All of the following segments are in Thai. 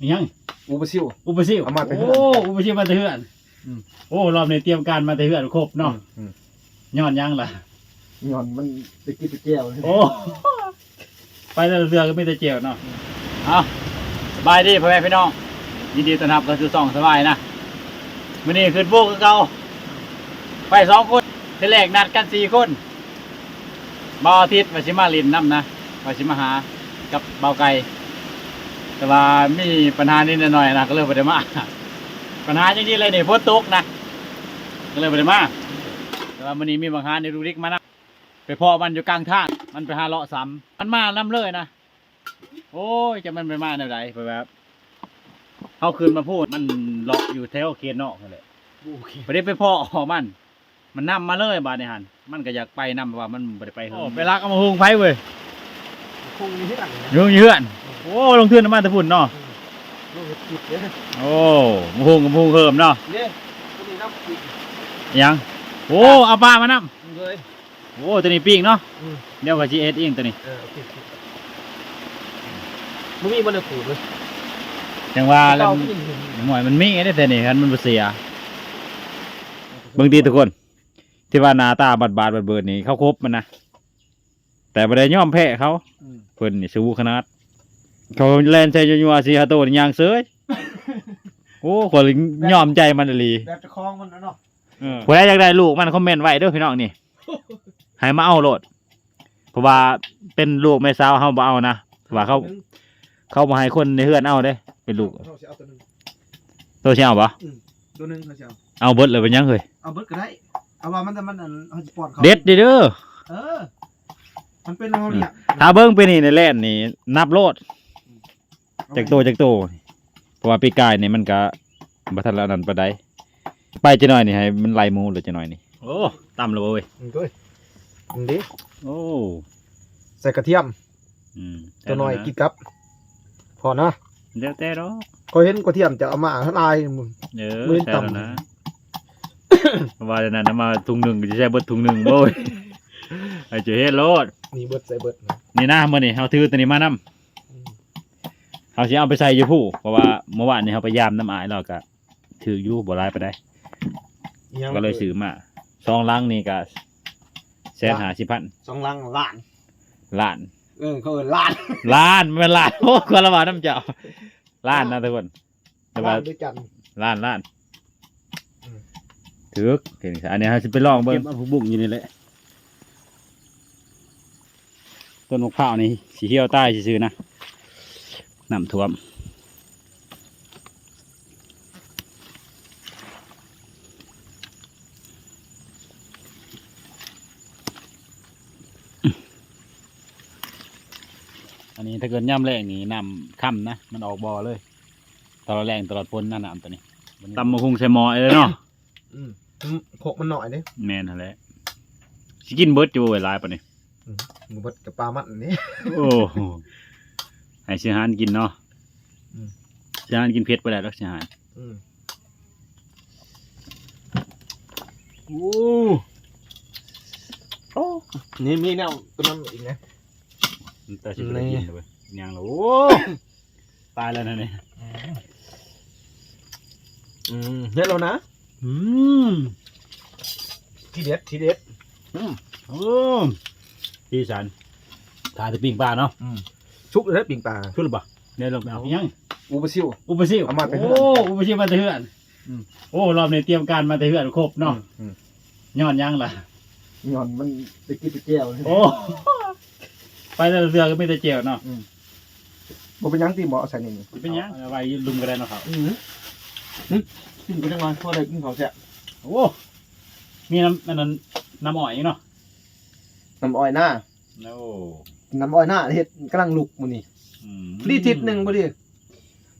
อิหยังอูบซิว อุปซิวเอามาแต่เฮืโอ้อนอุปซิวมาแต่เฮือนอืม โอ้รอบนี้เตรียมการมาแต่เฮือนครบเนาะอืมย้อนยังล่ะย้อนมันตะกี้ตะแก้วเลยโอ้ ไปแต่เรือก็ไม่ได้เจียวเนาะเอาสบายดีพ่อแม่พี่น้อง ยินดีต้อนรับเข้าสู่สองสบายนะวันนี้ขึ้นโบกคือเก่าไปสองคนทีแรกนัดกันสี่คนบาวอาทิตย์วชิมาลินน้ำนะวชิมาหา กับเบาวไก่ แต่ว่ามีปัญหานิดหน่อยนะก็เลยไปได้มาปัญหาจริงๆเลยนี่ฝนตกนะก็เลยไปได้มาแต่ว่าวันนี้มีบางหาในรูริกมานะไปพอมันอยู่กลางทางมันไปหาเลาะซ้ำมันมาน้ำเลยนะโอ้ยจะมันไปมาแนวใดไปแบบเอาคืนมาพูดมันเลาะอยู่แถวเขตนอกนั่นแหละไปได้ไปพ่อออกมัน มันนำมาเลยบาดในหันมันก็อยากไปนำเพราะว่ามันบ่ไปไปเฮิงไปรักเอามาหุงไฟเว้ยคงมีที่หลังนะยุ่งเยื่อน โอ้ลงทุนน้ำมันตะพุ่นเนาะลูกเห็ดกิดเนี่ยโอ้มาหุงกับหุงเพิ่มเนาะเนี่ยตัวนี้น้ำกิดยังโอ้เอาปลามานำเลยโอ้ตัวนี้ปิ้งเนาะเดี๋ยวก็จีเอ็ดเองตัวนี้มึงมีมันเลยขูดเลยจังว่าแล้วเก้าที่เห็นหน่วยมันมีไอ้แต่นี่คันมันเสียบางทีทุกคน ที่ว่าหน้าตาบาดบาดๆเบิดนี่เขาครบมันนะแต่บ่ได้ยอมแพ้เขาเพิ่นนี่สู้ขนาด เขาแล่นใส่ยัวๆสิฮาโตนี่ยางเซยโอ้คนยอมใจมันอีหลีแบบจะคล้องมันนะเนาะผู้ใดอยากได้ลูกมันคอมเมนต์ไว้เด้อพี่น้องนี่ให้มาเอาโลดเพราะว่าเป็นลูกแม่สาวเฮาบ่เอานะว่าเขา เขาบ่ให้คนในเฮือนเอาเด้ เป็นลูกเขาจะเอาตัวหนึงตัวสิเอาบ่ตัวหนึงเขาจะเอาเอาเบิดเลยเป็นหยังเฮ้ยเอาเบิดก็ได้เอาว่ามันจะมันอันเขาจะป้อนเขาเด็ดเด้อเด้อ เออ มันเป็นเขาเนี่ยถ้าเบิ้งไปนี่ในแล่นนี่ นับโลด จากโตจากโตเพราะว่าปีกายนี่มันก็บัทันละนันปานใดไปจะหน่อยนี่ให้มันไล่หมูหรือจะหน่อยนี่โอ้ตำเลยเว้ยอืมด้วยอืมดิโอ้ใส่กระเทียมอืมตัวหน่อยกินกับ พอนะเดี๋ยวแต่เนาะก็เห็นกระเทียมจะเอามาทลายมึงเออมื้อแต่ต่ำแล้วนะเพราะว่าจะนั้นนะมาถุงหนึ่งก็จะใช้เบิดถุงหนึ่งโว้ยไอ้เจ้าเฮ็ดโลดนี่เบิดใส่เบิดนะนี่นะมื้อนี้เฮาถือตัวนี้มานํ เฮาสิเอาไปใส่อยู่ผู้เพราะว่าเมื่อวานนี้เฮาไปยามน้ำอายแล้วก็ถืออยู่บ่หลายปานใดอีหงก็เลยซื้อมาสองลังนี่ก็แสนหาสิพันสองลังล้านล้าน เออเขาเออล้านล้านไม่เป็นล้านโอ้คนละบาทน้ำเจ้าล้านนะทุกคนแต่ว่าล้านด้วยกันล้านล้านอืมถือเห็นอันนี้ฮะจะไปลองเบิ่งเก็บเอาบุ้งอยู่นี่แหละต้นมะพร้าวนี่สีเขียวใต้ซื่อๆนะ น้ำท่วมอันนี้ถ้าเกิดย่ำแรงนี่น้ำค่ำนะ มันออกบ่อเลย ตลอดแรงตลอดพ้นนั่นน้ำตัวนี้ตำมะคุงใส่หมอเลยเนาะอืมโขกมันหน่อยเด้แมนหั่นแหละสิกินเบิร์ดอยู่เวลาปะนี่หมูเบิดกับปลามันอันนี้โอ้โห ให้เสียหานกินเนาะอืม เสียหานกินเผ็ดไปแล้วรักเสียหานอืมโอ้โอ้นี่มีแนวตัวนั้นอีกนะแต่สิบได้กินเลยยังแล้วโอ้ ตายแล้วนะเนี่ยอืมเฮ็ดแล้วนะอืมทีเด็ดทีเด็ดโอ้พี่สันทานจะปิ้งปลาเนาะ ชุกเลยปิ่งปลาขึ้นหรือเปล่าเดี๋ยวเราไปเอายังอูบซิว อุปซิวเอามาแต่เฮือนโอ้อุปซิวมาแต่เฮือนอืม โอ้รอบนี้เตรียมการมาแต่เฮือนครบเนาะอืมย้อนยังล่ะย้อนมันตะกี้ตะแก้วเลยโอ้ไปแต่เรือก็ไม่ได้เจียวเนาะบ่เป็นหยังตีบ่เอาใส่นี่นี่เป็นยังเอาไว้ลุมกันได้เนาะครับ อืมหึกินไปทั้งวันพอได้กินข้าวแซ่บโอ้ มีน้ำอันนั้นน้ำอ้อยอีกเนาะน้ำอ้อยหน้าโอ้ น้ำอ้อยหน้าเฮ็ดกำลังลุกมื้อนี้อืมรีทิศหนึงบ่ดิ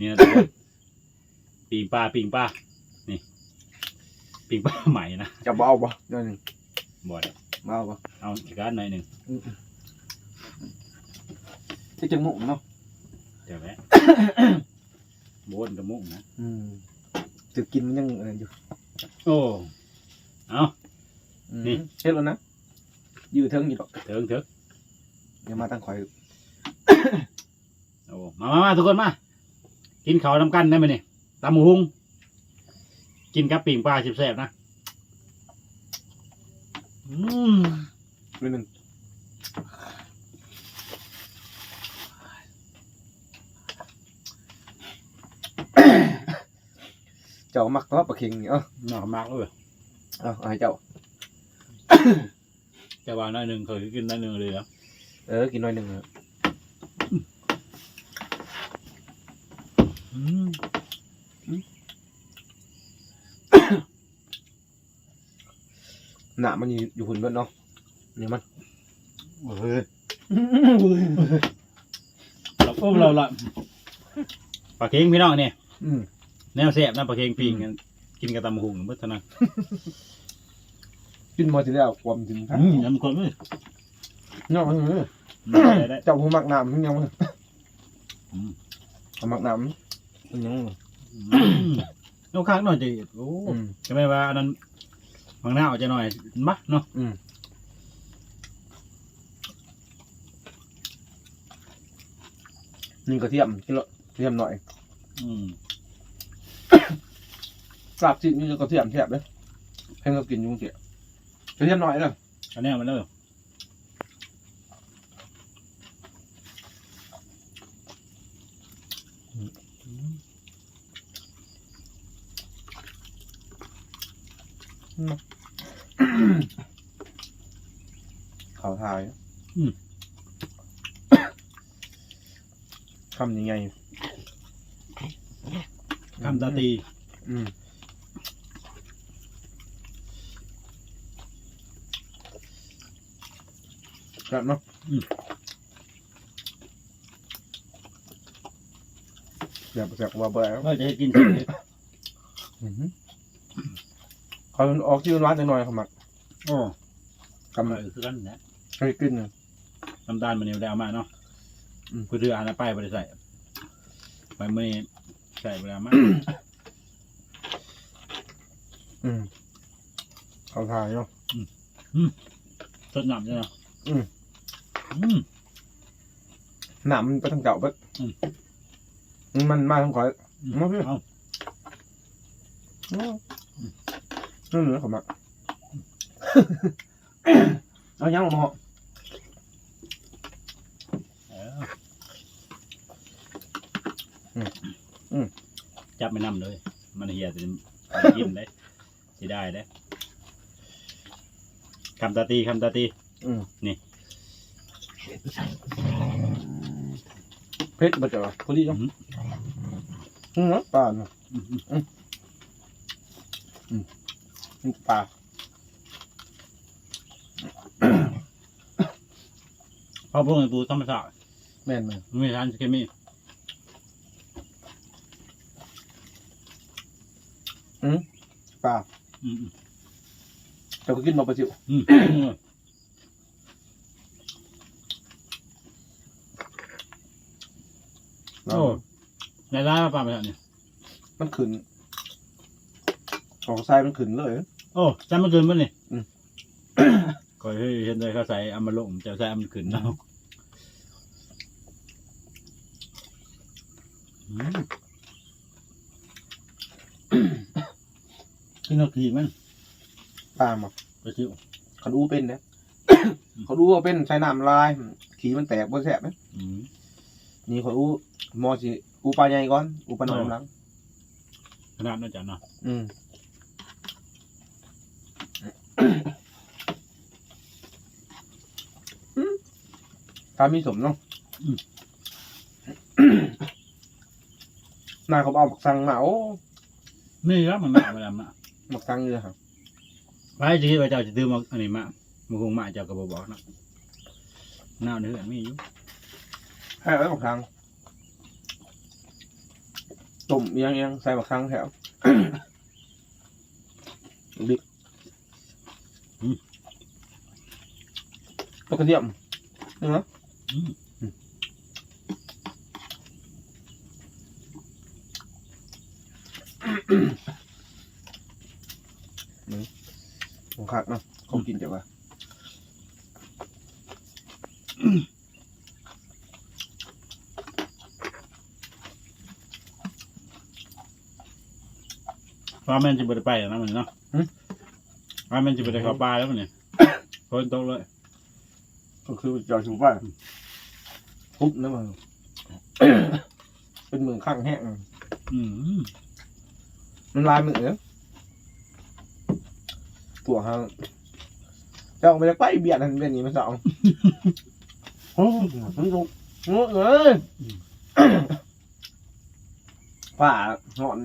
นี่นะทุกคนปิงปลาปิงปลานี่ปิงปลาใหม่นะจะบ่เอาบ่เดี๋ยวหนึงบ่ได้บ่เอาบ่เอาอีกการหน่อยหนึ่งที่จังหมุเนาะเดี๋ยวแหละโบนกับมุกนะ อืมจะกินมันยังเอออยู่โอ้ เอา อืมนี่ เฮ็ดแล้วนะอยู่เทิงอยู่ดอก เถิงเถิง เดี๋ยวมาตั้งข่อยโอ้มามามาทุกคนมา กินเขาวน้ำกันได้ไหมเนี่ยตำหมูหุ้งกินกับปิ่งปลาสิบแสบๆนะอืมนิดนึงเจ้ามักตัวปลาเค็งนี่เอ้าหน่อมากเลยเอาเอาให้เจ้าจะว่าน้อยหนึ่งเคยกินน้อยหนึ่งเลยเหรอ เออ กินหน่อยหนึ่งเถอะอืมหนามันอยู่อยู่หุ่นเบิดเนาะนี่มัน เฮ้ยเราอุ้มเราละปลาเค็งพี่น้องเนี่ยอืม แนวแสบนะปลาเค็งปิ่งกันกินกับตำหมูหุ้งเมื่อเท่านั้นกินมาทีแล้วความจริงครับอืมยำคนเลย เนาะมันเออได้ได้เจ้าผู้มักน้ำมันยังมันอืมเอามักน้ำมันยังอืมนกค้างหน่อยจะโอ้อืม จะไม่ว่าอันนั้นบางหน้าอาจจะหน่อยมักเนาะอืม นี่กระเทียมกินละกระเทียมหน่อยอืมกราบจิตนี่กระเทียมแทบเลยให้เรากินอยุ่งเสียกระเทียมหน่อยเลยอันนี้มันเลย ขาวทาย คำยังไงคำตาตี อืมครับเนาะอยากอยากว่าเบอร์ก็จะให้กินเสร็จเลยเขาออกชื่อร้านหน่อยๆเขามักโอ้กำกำลัลังงคือกันนะเคยกินนะ น้ำตาลมันนี่ได้เอามาเนาะอืม คือเรืออันนั้นไปบริใส่ไปเมื่อนี้ใส่เวลามาอืมเขาทายเนาะสดน้ำใช่ไหมอืม อืม หนามมันไปทางเก่าเบิดอืม มันมาทางขอยอืมมาพี่ เอานั่นเหนือเขามักเอายังลงมาเหาะ เอ ออมจับไม่นำเลย มันเหียจะกินได้สิได้ได้คำตาตีคำตาตีอืมนี่เพชรบัดเจ้าพอดีเนาะอืมอืมเนาะปลาเนาะอืมอืมนี่ปลาเพราะพวกนี้ปูธรรมชาติแม่นแม่นไม่มีสารเคมี ปลาอืมอืมเจ้าก็กินมาปลาจิ๋วอืมโอ้ในร้านปลาไปแล้วเนี่ยมันขึ้นของทรายมันขึ้นเลย โอ้จำเมื่อคืนป่ะนี่อืม ก็เฮ้ยเห็นเลยเขาใส่อามาลงจะใส่อามันขึ้นแล้วอืม กินเอาขี่มันปลามาไปชิวเขาดูเป็นเนี่ยเขาดูว่าเป็นใช้น้ำลาย ขีมันแตกบนแสบไหมอืมนี่เขาอูมอสิอูปลาใหญ่ก่อนอูปลาหน่อยหลังขนาดนั้นจ้ะเนาะอืมตามีสมเนาะนายเขาเอาหมักซังมาโอ้นี่ครับมันมาเวลามา หมักซังเยอะครับไปจะคิดว่าเจ้าจะซื้อมาอันนี้มามันคงมาเจ้าก็บบอกเนาะหน้าเนื้อมีอยู่ให้ไว้หมักซังต้มเอียงเอียงใส่หมักซังแถวบิ๊กตัวกระเทียมนี่นะ อืมผมคักเนาะเขากินจังวะฟ้าแม่นจะไปไปแล้วนะมันเนาะฟ้าแม่นจะไปเข้าป่าแล้วมันเนี่ยคนตกเลย ก็คือจอดชูว่าทุบนะมึงเป็นเมืองข้างแห้งอืมมันลายมือเนาะ ตัวฮะเจ้าไม่ได้ไปเบียดนั่นเป็นอย่างนี้มันสองโอ้ยมันลงโง่เลยฝ่าหอน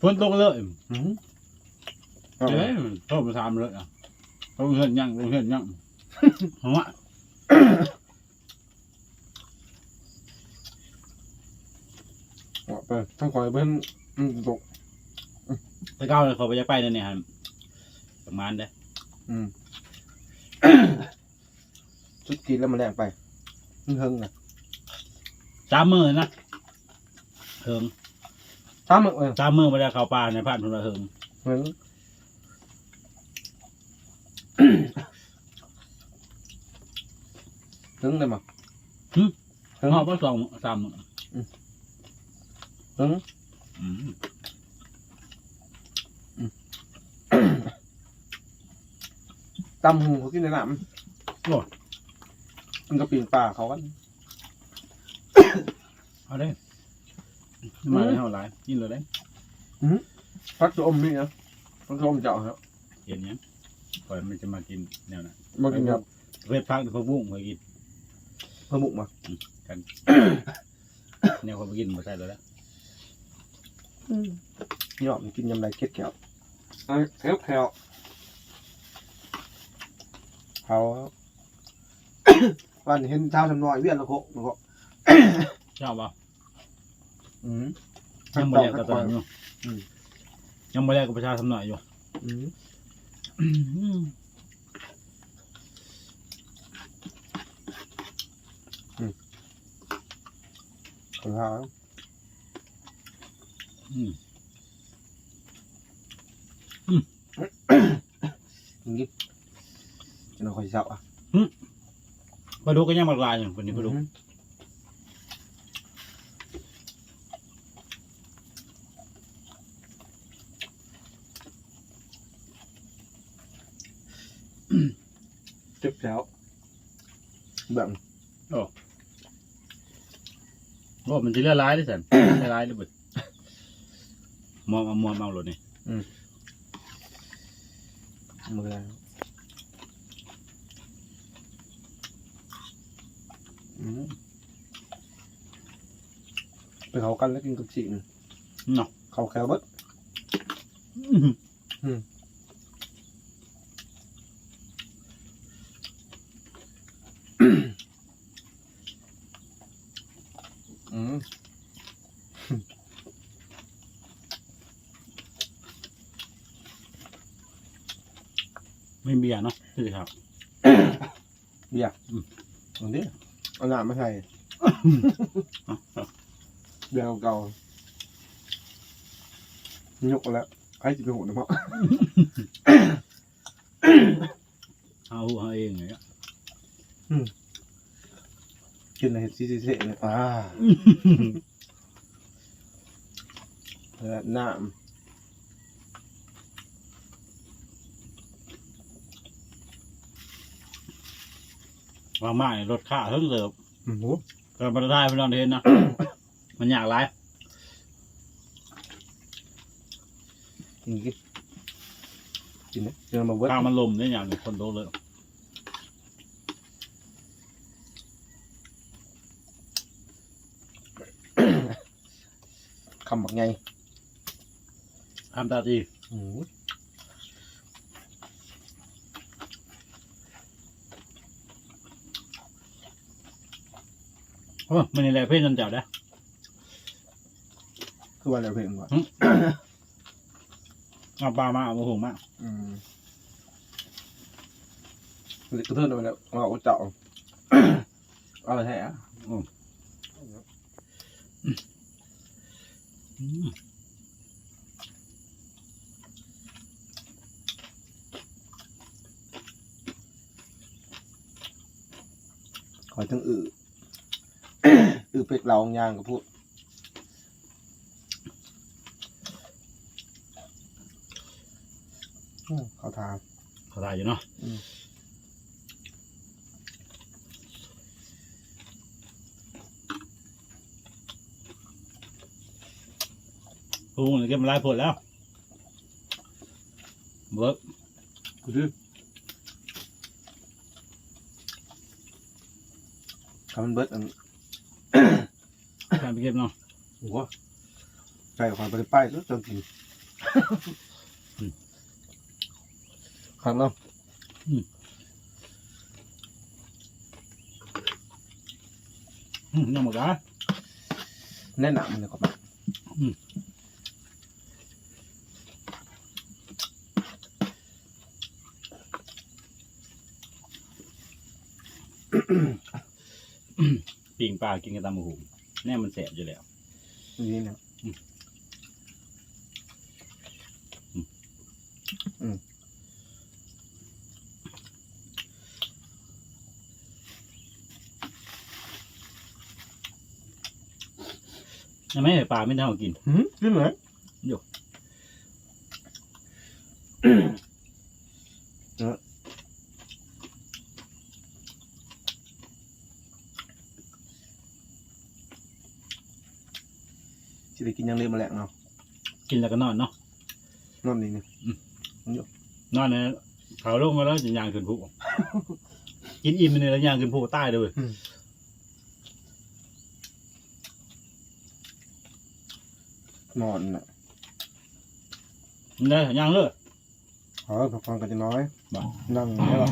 คนตกเลยอืมเอ้ยโทษมาถามเลยอะเขาเห็นยังเขาเห็นยังหัวเอาไปทั้งคอยเพิ่นอืมตก ไปเก้าเลยเขาไปจะไปเนี่ยเนี่ยฮะประมาณเด้ออืม ชุดกินแล้วมันแรงไปมันเฮิงนะสามมือนะเฮิงสามมื้อเออสามมือไปแล้วเข้าป่าในผ่านทุนละเฮิงเฮิงเฮิงได้มั้ยเฮิงหอบว่าสองสามมือเฮิงอืม ตำหูเขากินในน้ำมันก็ปีนป่าเขากันเอาได้มาได้เท่าไหร่กินเลยได้พักจะอมนี่นะพักจะอมเจ้าครับเห็นยังก่อนมันจะมากินแนวนั้นมากินกับเวทพักพะบุ้งเคยกินพะมุกมาแนวเขาไปกินมาใส่เลยแล้วนี่หรอกมันกินยำไรเก็ดแขวไอ้แขวแขว เขาวันเห็นเท้าทำน้อยเวียนแล้วโคแล้วโคชอบป่ะอืมยังไม่แลกกับตอนอยู่อืมยังไม่แลกกับประชาชนหน่อยอยู่อืมของเขาอืม อย่างนี้จะนอนคอย เศร้าอะปลาดุกก็ยังมากลายอยู่คนนี้ปลาดุกเจ็บแล้วแบบโอ้มันจะเลือดร้ายด้วยสัน เลือดร้ายด้วยบุดมอมเอามอมเอาหลดนี่มืออืม ไปเขากันแล้วกินกับจีนเนาะเขาแคลเบิดอืมอืมไม่เบียร์เนาะคือครับ เบียร์อืมอันนี้ เอาหนามาใส่เบียร์เก่าๆยกแล้วใครจะไปหูนะเพราะเอาเอาเองเลยอะกินอะไรซีซีเซเนี่ยอ่าแล้วน้ วางมากเนี่ยรถค่าเพิ่งเสิร์ฟำอืมโหเกิดมาได้พี่น้องเห็นนะ มันอยากไรกินกินกินนะเจอมาเวิร์ดข้างมันลมเนี่ยอย่างคนโตเลยคำบอกไงทำตาตีอืมโอ้มันนี่แหละเพื่อนจนจับได้คือว่าอะไรเพลงก่อนเอาปลามาเอามาหุงมาอืมเล็กกระเทือนไปแล้วเอาเจาะเอาอะไรแท้อะอืมคอยถึงอือ อือเป็กเราองยางกับพูดเขาทาเขาทาอยู่เนาะพูดเก็บมาไล่ผลแล้วเบิร์กกูซื้อทำมันเบิร์ดอัน การไปเก็บเนาะโอ้โหไก่ความไปป้ายแล้วจนกินครับเนาะอืมยังหมดอะแน่นหนามันเลยก็มา ปิงปลากินกันตามหมูหูแน่มันแสบอยู่แล้ว นี่เนี่ยยังไม่ให้ปลาไม่ได้เอากิน หืมกินไหมอยู่ เออสิได้กิ นยังเลี้ยงมาแหลกเนาะกินแล้วก็นอนเนาะนอนนี่เนี่ยนอนในเขาลงมาแล้วจะยางขึ้นผู้กินอิ่มไปเลยแล้วยางขึ้นผู้ใต้เลยนอนน่ะมันได้ยางเลยเออพักผ่อนกันจะน้อยบ่นั่งไม่หรอก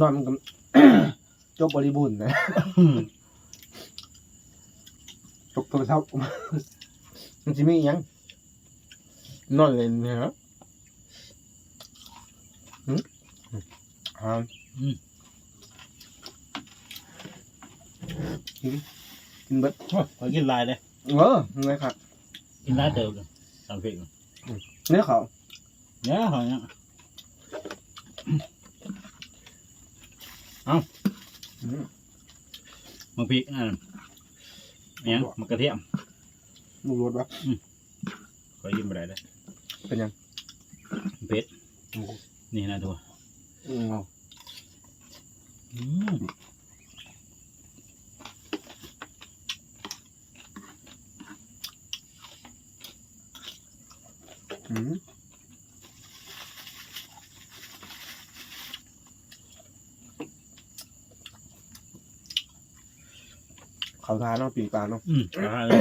นอนมันก็จบบริบูรณ์นะ จบโทรศัพท์ มันจะมีอีหยังนอนเล่นเนี่ยฮะหืมอ่าอืม กินกินเบิดขอกินลายเลยเออไงครับกินลายเติมเลยสามเพลงเนื้อเขาเนี่ยหอยเนี่ยอืม มันพริกนั่น เนี่ยมันกระเทียมลูกรถวะขอกินไปได้เลยเป็นยังเผ็ดนี่นะทัวอืมเอาอืม เขาทานเนาะปีกปลาเนาะอืมเอาเลย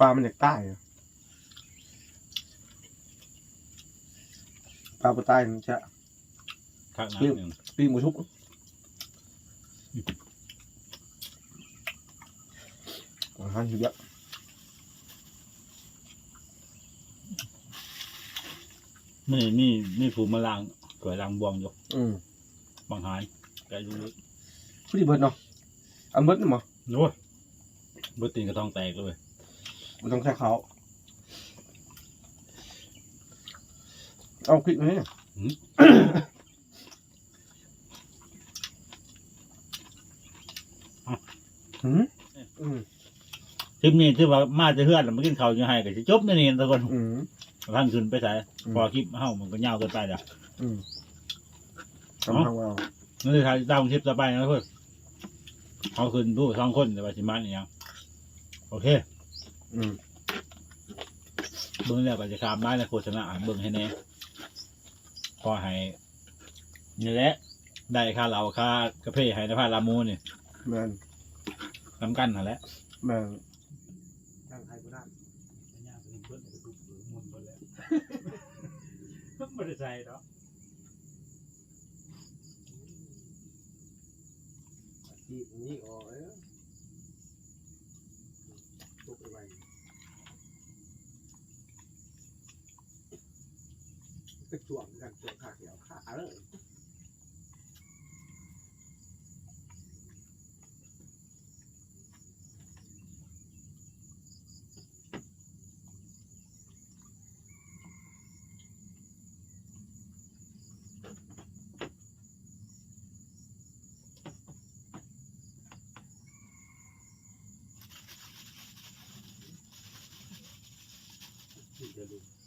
ปลามันจากใต้อะปลาปลาใต้มันจะทักน้ำหนึ่งปีกหมูชุบอาหารเยอะนี่นี่นี่ผูมาล้างสวยล้างบวงอยู่อืม บางหายแกอ ยู่ผู้ดีเบิดเนาะอันเบิดนี่มั้งโอ้ยเบิดตีนกระทองแตกเลยมันต้องใช้เขาเอาคลิกมาเนี่ยอืมอืมทริปนี้ที่ว่ามาจะเฮือนแล้วมากินข้าวยังไงก็จะจบนี่นี่ทุกคนอืมท่านขึ้นไปใส่อืมพอคลิปเฮ้ามันก็ยาวเกินไปเดี๋ยวอืมทำทางเรานี่คือถ่ายตามคลิปต่อไปนะเพื่อน เขาขึ้นดูสองคนแต่ว่าสิมันอหย่างโอเคอืมเบิ้งแล้วก็จะขามได้ในโฆษณาเบิ้งให้แน่พอให้นี่แหละ ได้ค่าเหล่าค่ากระเพาะให้ในพาลามูนี่แมนน้ำกันนั่นแหละแมนนั่งใครก็ได้ไม่ได้ใส่เนาะ ที่นี่อ๋อเอ้ยตกไปไปจวงกันจวงขาเขียวขาเลย Galing.